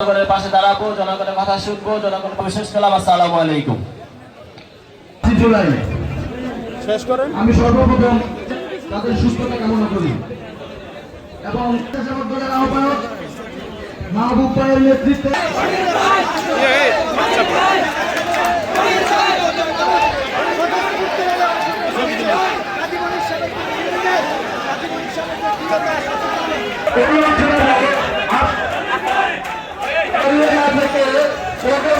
জনগণের পাশে দাঁড়াবো জনগণের কথা শুনব জনগণের বিশেষ করলাম আসসালামু আলাইকুম জুলাই শেষ করেন আমি সর্বপ্রথম তাদের সুস্থতা কামনা করি এবং দলের আহ্বায়ক মাহবুব ভাইয়ের নেতৃত্বে আপনাদের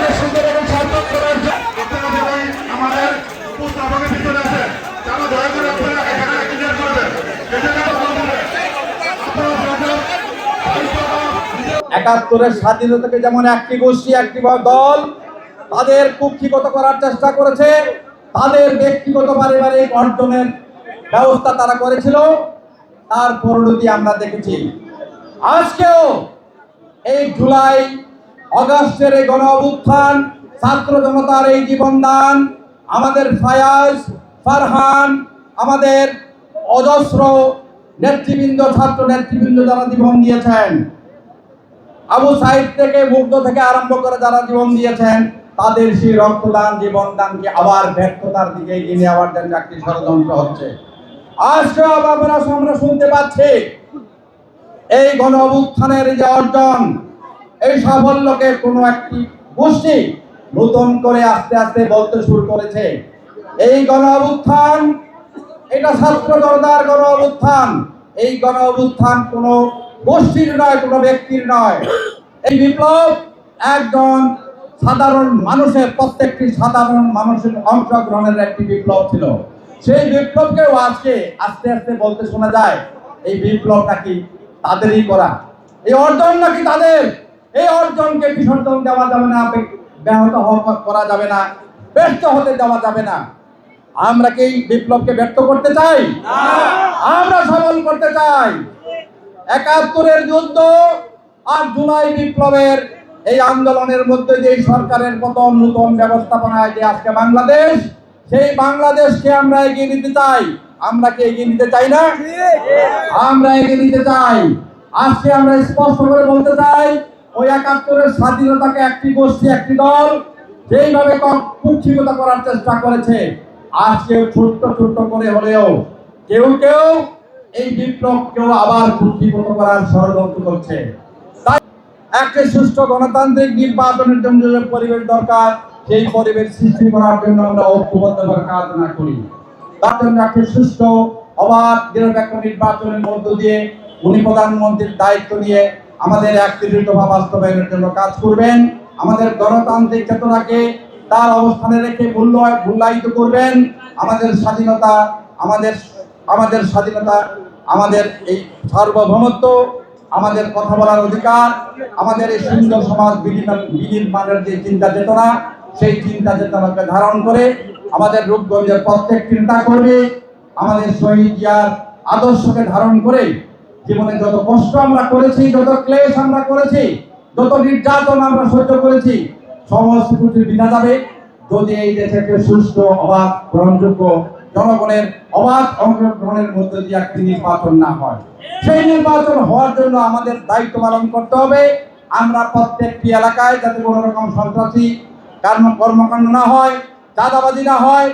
একাত্তরের যেমন একটি গোষ্ঠী, একটি দল তাদের কুক্ষিগত করার চেষ্টা করেছে, তাদের ব্যক্তিগত পারিবারিক অর্জনের ব্যবস্থা তারা করেছিল, তার পরিণতি আমরা দেখেছি। আজকেও এই জুলাই অগাস্টের এই গণ অভ্যুত্থান ছাত্র জনতার এই জীবনদান, আমাদের ফায়াজ, ফারহান, আমাদের অজস্র নেতৃবৃন্দ, ছাত্র নেতৃবৃন্দ যারা জীবন দিয়েছেন, আবু সাইদ থেকে মুগ্ধ থেকে আরম্ভ করে যারা জীবন দিয়েছেন, তাদের সেই রক্তদান, জীবনদানকে আবার ব্যর্থতার দিকে এগিয়ে নেওয়ার জন্য একটি ষড়যন্ত্র হচ্ছে। আজকে আমরা আমরা শুনতে পাচ্ছি, এই গণ অভ্যুত্থানের যে অর্জন এই সাফল্যকে কোনো একটি গোষ্ঠী নতুন করে আস্তে আস্তে বলতে শুরু করেছে। এই গণ অভ্যুত্থান, এটা ছাত্র জনতার গণ অভ্যুত্থান। এই গণ অভ্যুত্থান কোনো গোষ্ঠীর নয়, কোনো ব্যক্তির নয়। এই বিপ্লব একজন সাধারণ মানুষের, প্রত্যেকটি সাধারণ মানুষের অংশগ্রহণের একটি বিপ্লব ছিল। সেই বিপ্লবকেও আজকে আস্তে আস্তে বলতে শোনা যায়, এই বিপ্লবটা কি তাদেরই করা? এই অর্জন নাকি তাদের? এই অর্জনকে বিসর্জন দেওয়া যাবে না ব্যাহত হওয়া- করা যাবে না ব্যর্থ হতে দেওয়া যাবে না। আমরা কি বিপ্লবকে ব্যর্থ করতে চাই? আমরা সফল করতে চাই। একাত্তরের যুদ্ধ আর জুলাই বিপ্লবের এই আন্দোলনের মধ্যে যে সরকারের প্রথম নতুন ব্যবস্থাপনায় যে আজকে বাংলাদেশ সেই বাংলাদেশকে আমরা এগিয়ে নিতে চাই। আমরা কি এগিয়ে নিতে চাই না? আমরা এগিয়ে নিতে চাই। আজকে আমরা স্পষ্ট করে বলতে চাই ওই একাত্তরের স্বাধীনতাকে একটি গোষ্ঠী, একটি দল যেইভাবে কুক্ষিগত করার চেষ্টা করেছে আজকে ছোট্ট ছোট্ট করে হলেও কেউ কেউ এই বিপ্লবকেও আবার কুক্ষিগত করার ষড়যন্ত্র করছে। তাই একটি সুষ্ঠু গণতান্ত্রিক নির্বাচনের জন্য যে পরিবেশ দরকার, সেই পরিবেশ সৃষ্টি করার জন্য আমরা ঐক্যবদ্ধভাবে কাজ করি। তার জন্য একটি সুষ্ঠু, অবাধ, নিরপেক্ষ নির্বাচনের মধ্য দিয়ে উনি প্রধানমন্ত্রীর দায়িত্ব নিয়ে আমাদের একত্রিত দফা বাস্তবায়নের জন্য কাজ করবেন। আমাদের গণতান্ত্রিক চেতনাকে তার অবস্থানে রেখে মূল্য মূল্যায়িত করবেন। আমাদের স্বাধীনতা, আমাদের আমাদের স্বাধীনতা, আমাদের এই সার্বভৌমত্ব, আমাদের কথা বলার অধিকার, আমাদের এই সুন্দর সমাজ বিনির্মাণ বিনির্মাণের যে চিন্তা চেতনা, সেই চিন্তা চেতনাকে ধারণ করে আমাদের রূপগঞ্জের প্রত্যেক চিন্তা করবে আমাদের শহীদ জিয়ার আদর্শকে ধারণ করে জীবনে যত কষ্ট আমরা করেছি, যত ক্লেশ আমরা করেছি, যত নির্যাতন আমরা সহ্য করেছি, সমস্ত কিছু বিনা যাবে যদি এই দেশে একটি সুষ্ঠু অবাধ গ্রহণযোগ্য জনগণের অবাধ অংশগ্রহণের মধ্য দিয়ে একটি নির্বাচন না হয়, সেই নির্বাচন হওয়ার জন্য আমাদের দায়িত্ব পালন করতে হবে। আমরা প্রত্যেকটি এলাকায় যাতে কোনো রকম সন্ত্রাসী কর্ম, কর্মকাণ্ড না হয়, চাঁদাবাজি না হয়,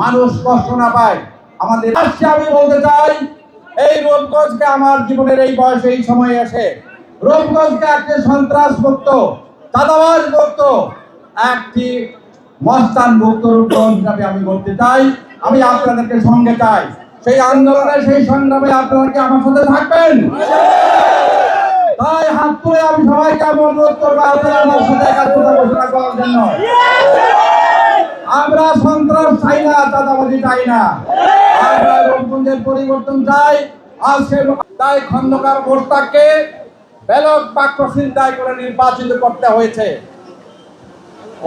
মানুষ কষ্ট না পায়। আমাদের আমি বলতে চাই এই রূপগঞ্জকে আমার জীবনের এই বয়সে, এই সময়ে এসে রূপগঞ্জকে একটি সন্ত্রাস মুক্ত চাঁদাবাজ মুক্ত একটি মস্তান রূপগঞ্জ হিসাবে আমি বলতে চাই। আমি আপনাদেরকে সঙ্গে চাই। সেই আন্দোলনে সেই সংগ্রামে আপনারা কি আমার সাথে থাকবেন? তাই হাত তুলে আমি সবাইকে অনুরোধ করব আপনারা আমার সাথে একাত্মতা ঘোষণা করার জন্য। আমরা সন্ত্রাস চাই না, চাঁদাবাজি চাই না। আমরা রূপগঞ্জের পরিবর্তন চাই আজকে তাই খন্দকার মোস্তাককে ব্যালট বাক্য চিন্তায় করে নির্বাচিত করতে হয়েছে।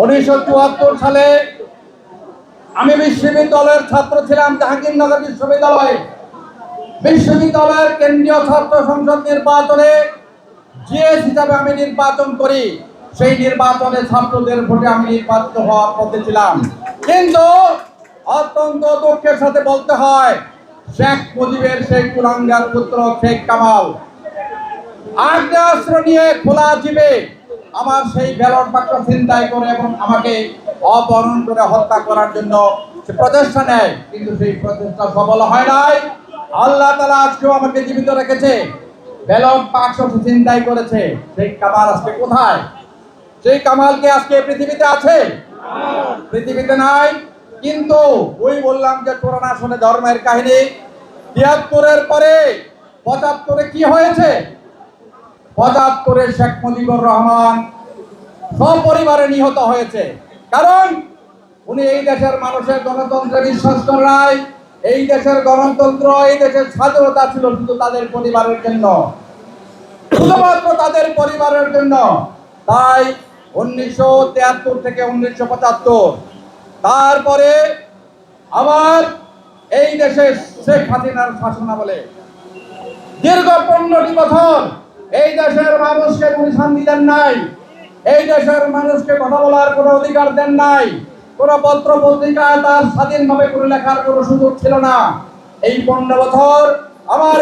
উনিশশো চুয়াত্তর সালে আমি বিশ্ববিদ্যালয়ের ছাত্র ছিলাম জাহাঙ্গীরনগর বিশ্ববিদ্যালয়ে। বিশ্ববিদ্যালয়ের কেন্দ্রীয় ছাত্র সংসদ নির্বাচনে জিএস হিসাবে আমি নির্বাচন করি। সেই নির্বাচনে ছাত্রদের ভোটে আমি নির্বাচিত হওয়ার পথে ছিলাম। কিন্তু অত্যন্ত দুঃখের সাথে বলতে হয়, শেখ মুজিবের সেই কুলাঙ্গার পুত্র শেখ কামাল। আগ্নেয়াস্ত্র নিয়ে খোলা জীবে আমার সেই ব্যালট বাক্স চিন্তাই করে এবং আমাকে অপহরণ করে হত্যা করার জন্য প্রচেষ্টা নেয়। কিন্তু সেই প্রচেষ্টা সফল হয় নাই। আল্লাহ তালা আজকেও আমাকে জীবিত রেখেছে। ব্যালট বাক্স চিন্তাই করেছে। সেই কামাল আজকে কোথায়? সেই কামাল কি আজকে পৃথিবীতে আছে? পৃথিবীতে নাই। কিন্তু ওই বললাম যে কোরআন আসনে ধর্মের কাহিনী। তিয়াত্তরের পরে পঁচাত্তরে কি হয়েছে? পঁচাত্তরে শেখ মুজিবুর রহমান সপরিবারে নিহত হয়েছে। কারণ উনি এই দেশের মানুষের গণতন্ত্রে বিশ্বাস নাই এই দেশের গণতন্ত্র, এই দেশের স্বাধীনতা ছিল শুধু তাদের পরিবারের জন্য। শুধুমাত্র তাদের পরিবারের জন্য। তাই উনিশশো তিয়াত্তর থেকে উনিশশো পঁচাত্তর। তারপরে আবার এই দেশে শেখ হাসিনার শাসনামলে দীর্ঘ পনেরোটি বছর এই দেশের মানুষকে উনি শান্তি দেন নাই। এই দেশের মানুষকে কথা বলার কোনো অধিকার দেন নাই। কোনো পত্র পত্রিকায় তার স্বাধীনভাবে কোনো লেখার কোনো সুযোগ ছিল না। এই পনেরো বছর আমার